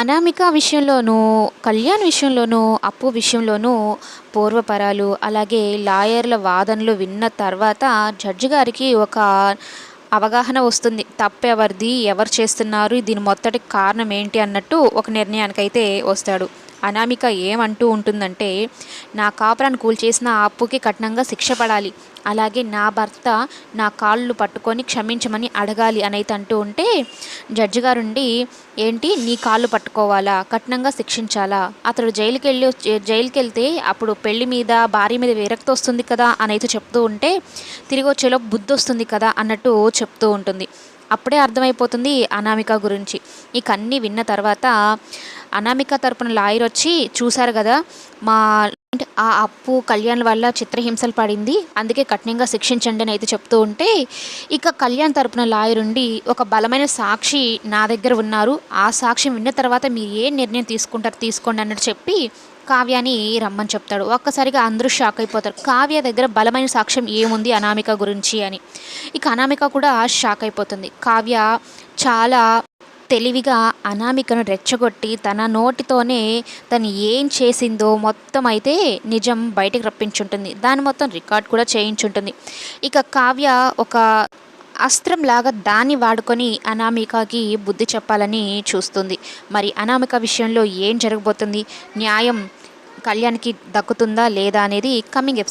అనామిక విషయంలోనూ కళ్యాణ్ విషయంలోనూ అప్పు విషయంలోనూ పూర్వపరాలు అలాగే లాయర్ల వాదనలు విన్న తర్వాత జడ్జి గారికి ఒక అవగాహన వస్తుంది. తప్పెవరిది ఎవరు చేస్తున్నారు దీని మొత్తటి కారణం ఏంటి అన్నట్టు ఒక నిర్ణయానికైతే వస్తాడు. అనామిక ఏమంటూ ఉంటుందంటే నా కాపురాన్ని కూల్చేసిన ఆ అప్పుకి కఠినంగా శిక్ష పడాలి. అలాగే నా భర్త నా కాళ్ళు పట్టుకొని క్షమించమని అడగాలి అనైతే అంటూ ఉంటే జడ్జి గారుండి ఏంటి? నీ కాళ్ళు పట్టుకోవాలా? కఠినంగా శిక్షించాలా? అతడు జైలుకి వెళ్ళి జైలుకి వెళ్తే అప్పుడు పెళ్ళి మీద భార్య మీద విరక్తి వస్తుంది కదా? అని అయితే చెప్తూ ఉంటే తిరిగి వచ్చేలో బుద్ధి వస్తుంది కదా? అన్నట్టు చెప్తూ ఉంటుంది. అప్పుడే అర్థమైపోతుంది అనామిక గురించి. ఇక అన్నీ విన్న తర్వాత అనామిక తరపున లాయర్ వచ్చి చూశారు కదా మా ఆ అప్పు కళ్యాణ్ వల్ల చిత్రహింసలు పడింది అందుకే కఠినంగా శిక్షించండి అని అయితే చెప్తూ ఉంటే ఇక కళ్యాణ్ తరపున లాయర్ ఉండి ఒక బలమైన సాక్షి నా దగ్గర ఉన్నారు ఆ సాక్షి విన్న తర్వాత మీరు ఏ నిర్ణయం తీసుకుంటారు తీసుకోండి అన్నట్టు చెప్పి కావ్యాని రమ్మని చెప్తాడు. ఒక్కసారిగా అందరూ షాక్ అయిపోతారు. కావ్య దగ్గర బలమైన సాక్ష్యం ఏముంది అనామిక గురించి అని. ఇక అనామిక కూడా షాక్ అయిపోతుంది. కావ్య చాలా తెలివిగా అనామికను రెచ్చగొట్టి తన నోటితోనే తను ఏం చేసిందో మొత్తం అయితే నిజం బయటకు రప్పించుంటుంది. దాని మొత్తం రికార్డ్ కూడా చేయించుంటుంది. ఇక కావ్య ఒక అస్త్రం లాగా దాన్ని వాడుకొని అనామికకి బుద్ధి చెప్పాలని చూస్తుంది. మరి అనామిక విషయంలో ఏం జరగబోతుంది? న్యాయం కళ్యాణ్కి దక్కుతుందా లేదా అనేది కమింగ్ ఎపిసోడ్